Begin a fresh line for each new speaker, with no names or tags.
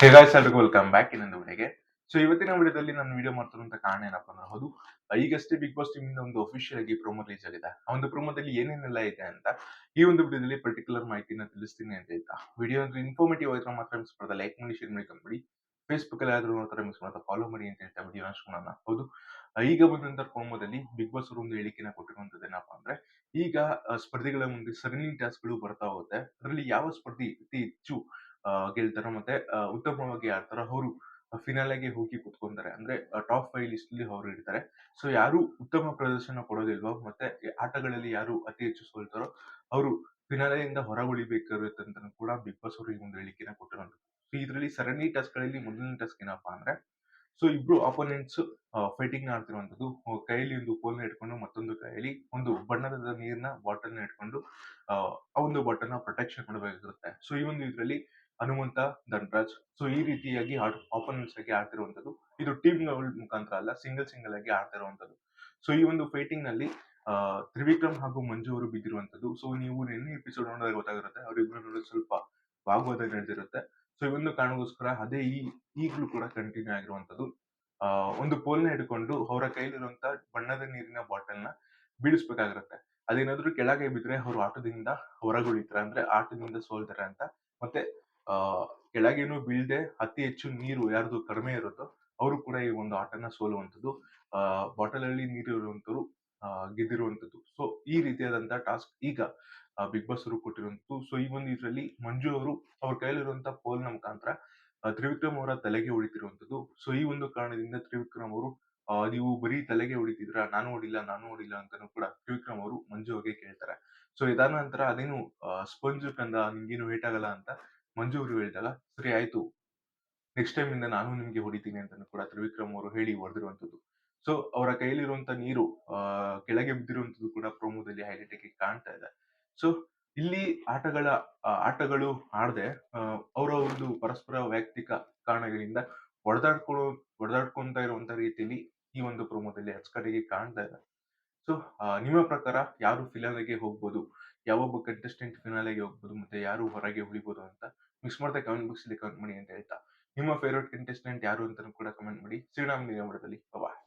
ಹೇ guys ಎಲ್ರಿಗೂ welcome back ಇನ್ನೊಂದು ವಿಡಿಯೋಗೆ ಸೊ ಇವತ್ತಿನ ವಿಡಿಯೋದಲ್ಲಿ ನಾನು ವಿಡಿಯೋ ಮಾಡ್ತಿರುವಂತ ಕಾರಣ ಏನಪ್ಪಾ ಅಂದ್ರೆ ಹೌದು ಈಗಷ್ಟೇ ಬಿಗ್ ಬಾಸ್ ಟೀಮ್ ಇಂದ ಒಂದು ಅಫಿಷಿಯಲ್ ಆಗಿ ಪ್ರೊಮೋ ರಿಲೀಸ್ ಆಗಿದೆ. ಆ ಒಂದು ಪ್ರೊಮೋದಲ್ಲಿ ಏನೇನೆಲ್ಲ ಇದೆ ಅಂತ ಈ ಒಂದು ವಿಡಿಯೋದಲ್ಲಿ ಪರ್ಟಿಕ್ಯುಲರ್ ಮಾಹಿತಿನ ತಿಳಿಸ್ತೀನಿ ಅಂತ ಹೇಳ್ತಾ. ವಿಡಿಯೋ ಅಂದ್ರೆ ಇನ್ಫಾರ್ಮೇಟಿವ್ ಆಗಿರೋ ಮಾತ್ರ ಮಿಸ್ ಲೈಕ್ ಮಾಡಿ ಶೇರ್ ಮಾಡಿ ಕಂಬಿಡಿ ಫೇಸ್ಬುಕ್ ಅಲ್ಲಿ ಆದ್ರೂ ನೋಡ್ತಾರೆ ಮಿಸ್ ಮಾಡ್ತಾ ಫಾಲೋ ಮಾಡಿ ಅಂತ ಹೇಳ್ತಾ ವಿಡಿಯೋ ಮಾಡೋಣ ಹೌದು ಈಗ ಬಂದಂತ ಪ್ರೊಮೋದಲ್ಲಿ ಬಿಗ್ ಬಾಸ್ ಅವರು ಒಂದು ಹೇಳಿಕೆನ ಕೊಟ್ಟಿರುವಂತದ್ದು ಏನಪ್ಪಾ ಅಂದ್ರೆ ಈಗ ಸ್ಪರ್ಧಿಗಳ ಮುಂದೆ ಸರ್ನಿಂಗ್ ಟಾಸ್ಕ್ಗಳು ಬರ್ತಾ ಹೋಗುತ್ತೆ. ಅದರಲ್ಲಿ ಯಾವ ಸ್ಪರ್ಧಿ ಅತಿ ಹೆಚ್ಚು ಗೆಲ್ತಾರೋ ಮತ್ತೆ ಉತ್ತಮವಾಗಿ ಆಡ್ತಾರೋ ಅವರು ಫಿನಾಲೆಗೆ ಹೋಗಿ ಕುತ್ಕೊಂತಾರೆ. ಅಂದ್ರೆ ಟಾಪ್ ಫೈವ್ ಲಿಸ್ಟ್ ಅಲ್ಲಿ ಅವರು ಇರ್ತಾರೆ. ಸೊ ಯಾರು ಉತ್ತಮ ಪ್ರದರ್ಶನ ಕೊಡೋದಿಲ್ವೋ, ಮತ್ತೆ ಆಟಗಳಲ್ಲಿ ಯಾರು ಅತಿ ಹೆಚ್ಚು ಸೋಲ್ತಾರೋ, ಅವರು ಫಿನಾಲೆಯಿಂದ ಹೊರಗುಳಿಬೇಕಾಗಿರುತ್ತೆ ಅಂತ ಕೂಡ ಬಿಗ್ ಬಾಸ್ ಅವರು ಈ ಒಂದು ಹೇಳಿಕೆನ ಕೊಟ್ಟಿರೋದು. ಸೊ ಇದರಲ್ಲಿ ಸರಣಿ ಟಾಸ್ಕ್ಗಳಲ್ಲಿ ಮೊದಲನೇ ಟಾಸ್ಕ್ ಏನಪ್ಪಾ ಅಂದ್ರೆ ಸೊ ಇಬ್ರು ಆಪೋನೆಂಟ್ಸ್ ಫೈಟಿಂಗ್ ಆಡ್ತಿರುವಂತದ್ದು ಕೈಯಲ್ಲಿ ಒಂದು ಕೋಲ್ನ ಇಟ್ಕೊಂಡು ಮತ್ತೊಂದು ಕೈಯಲ್ಲಿ ಒಂದು ಬಣ್ಣದ ನೀರಿನ ಬಾಟಲ್ನ ಇಟ್ಕೊಂಡು ಆ ಒಂದು ಬಾಟಲ್ನ ಪ್ರೊಟೆಕ್ಷನ್ ಕೊಡಬೇಕಾಗಿರುತ್ತೆ. ಸೊ ಈ ಒಂದು ಇದರಲ್ಲಿ ಹನುಮಂತ ಧನ್ರಾಜ್. ಸೊ ಈ ರೀತಿಯಾಗಿ ಆಪೋನೆಂಟ್ಸ್ ಆಗಿ ಆಡ್ತಿರುವಂತದ್ದು ಇದು ಟೀಮ್ ಮುಖಾಂತರ ಅಲ್ಲ ಸಿಂಗಲ್ ಸಿಂಗಲ್ ಆಗಿ ಆಡ್ತಿರುವಂತದ್ದು ಸೊ ಈ ಒಂದು ಫೈಟಿಂಗ್ನಲ್ಲಿ ತ್ರಿವಿಕ್ರಮ್ ಹಾಗೂ ಮಂಜು ಅವರು ಬಿದ್ದಿರುವಂತದ್ದು ಸೊ ನೀವು ನಿನ್ನೆ ಎಪಿಸೋಡ್ ನೋಡಿದ್ರೆ ಗೊತ್ತಾಗಿರುತ್ತೆ, ಅವರಿಬ್ರು ನೋಡಿದ್ರೆ ಸ್ವಲ್ಪ ವಾಗ್ವಾದ ನಡೆದಿರುತ್ತೆ. ಸೊ ಈ ಒಂದು ಕಾರಣಕ್ಕೋಸ್ಕರ ಅದೇ ಈ, ಈಗಲೂ ಕೂಡ ಕಂಟಿನ್ಯೂ ಆಗಿರುವಂತದ್ದು ಒಂದು ಪೋಲ್ನ ಹಿಡ್ಕೊಂಡು ಅವರ ಕೈಲಿರುವಂತ ಬಣ್ಣದ ನೀರಿನ ಬಾಟಲ್ನ ಬೀಳಿಸ್ಬೇಕಾಗಿರುತ್ತೆ. ಅದೇನಾದ್ರೂ ಕೆಳಗೆ ಬಿದ್ರೆ ಅವ್ರು ಆಟದಿಂದ ಹೊರಗುಳಿತಾರೆ, ಅಂದ್ರೆ ಆಟದಿಂದ ಸೋಲ್ತಾರೆ ಅಂತ. ಮತ್ತೆ ಆ, ಕೆಳಗೇನು ಬೀಳದೆ ಅತಿ ಹೆಚ್ಚು ನೀರು ಯಾರ್ದು ಕಡಿಮೆ ಇರುತ್ತೋ ಅವರು ಕೂಡ ಈ ಒಂದು ಆಟನ ಸೋಲುವಂಥದ್ದು, ಆ ಬಾಟಲ್ ಅಲ್ಲಿ ನೀರು ಇರುವಂತರು ಆ ಗೆದ್ದಿರುವಂತದ್ದು ಸೊ ಈ ರೀತಿಯಾದಂತಹ ಟಾಸ್ಕ್ ಈಗ ಬಿಗ್ ಬಾಸ್ ಅವರು ಕೊಟ್ಟಿರುವಂತದ್ದು ಸೊ ಈ ಒಂದು ಇದರಲ್ಲಿ ಮಂಜು ಅವರು ಅವ್ರ ಕೈಯಲ್ಲಿರುವಂತಹ ಪೋಲ್ನ ಮುಖಾಂತರ ತ್ರಿವಿಕ್ರಮ್ ಅವರ ತಲೆಗೆ ಹೊಡಿತಿರುವಂತದ್ದು ಸೊ ಈ ಒಂದು ಕಾರಣದಿಂದ ತ್ರಿವಿಕ್ರಮ್ ಅವರು ನೀವು ಬರೀ ತಲೆಗೆ ಹೊಡಿತಿದ್ರ ನಾನು ಹೊಡಿಲ್ಲ ನಾನು ಹೊಡಿಲ್ಲ ಅಂತಾನು ಕೂಡ ತ್ರಿವಿಕ್ರಮ್ ಅವರು ಮಂಜು ಹೋಗಿ ಕೇಳ್ತಾರೆ. ಸೊ ಇದಾದ ನಂತರ ಅದೇನು ಸ್ಪಂಜ್ ಕಂದ ನಿಮ್ಗೇನು ವೇಟ್ ಆಗಲ್ಲ ಅಂತ ಮಂಜು ಅವರು ಹೇಳಿದಾಗ ಸರಿ ಆಯ್ತು. ನೆಕ್ಸ್ಟ್ ಟೈಮ್ ಇಂದ ನಾನು ನಿಮ್ಗೆ ಹೊಡಿತೀನಿ ಅಂತ ಕೂಡ ತ್ರಿವಿಕ್ರಮ್ ಅವರು ಹೇಳಿ ಹೊಡೆದಿರುವಂತದ್ದು ಸೊ ಅವರ ಕೈಲಿರುವಂತ ನೀರು ಕೆಳಗೆ ಬಿದ್ದಿರುವಂತದ್ದು ಕೂಡ ಪ್ರೋಮೋದಲ್ಲಿ ಹೈಲೈಟ್ ಆಗಿ ಕಾಣ್ತಾ ಇದೆ. ಸೊ ಇಲ್ಲಿ ಆಟಗಳ ಆಟಗಳು ಆಡದೆ ಅವರ ಒಂದು ಪರಸ್ಪರ ವೈಯಕ್ತಿಕ ಕಾರಣಗಳಿಂದ ಹೊಡೆದಾಡ್ಕೊಳ್ಳೋ ಹೊಡೆದಾಡ್ಕೊಂತ ಇರುವಂತ ರೀತಿಯಲ್ಲಿ ಈ ಒಂದು ಪ್ರೋಮೋದಲ್ಲಿ ಅಚ್ಚುಕಟ್ಟಾಗಿ ಕಾಣ್ತಾ ಇದೆ. ಸೊ ನಿಮ್ಮ ಪ್ರಕಾರ ಯಾರು ಫಿನಾಲೆಗೆ ಹೋಗ್ಬೋದು? ಯಾವೊಬ್ಬ ಕಂಟೆಸ್ಟೆಂಟ್ ಫಿನಾಲೆಗೆ ಹೋಗ್ಬೋದು? ಮತ್ತೆ ಯಾರು ಹೊರಗೆ ಉಳಿಬೋದು ಅಂತ ಮಿಕ್ಸ್ ಮಾಡ್ತಾ ಕಮೆಂಟ್ ಬಾಕ್ಸ್ ಅಲ್ಲಿ ಕಮೆಂಟ್ ಮಾಡಿ ಅಂತ ಹೇಳ್ತಾ. ನಿಮ್ಮ ಫೇವ್ರೇಟ್ ಕಂಟೆಸ್ಟೆಂಟ್ ಯಾರು ಅಂತ ಕೂಡ ಕಮೆಂಟ್ ಮಾಡಿ. ಮುಂದಿನ ವಿಡಿಯೋದಲ್ಲಿ ಬಾಯ್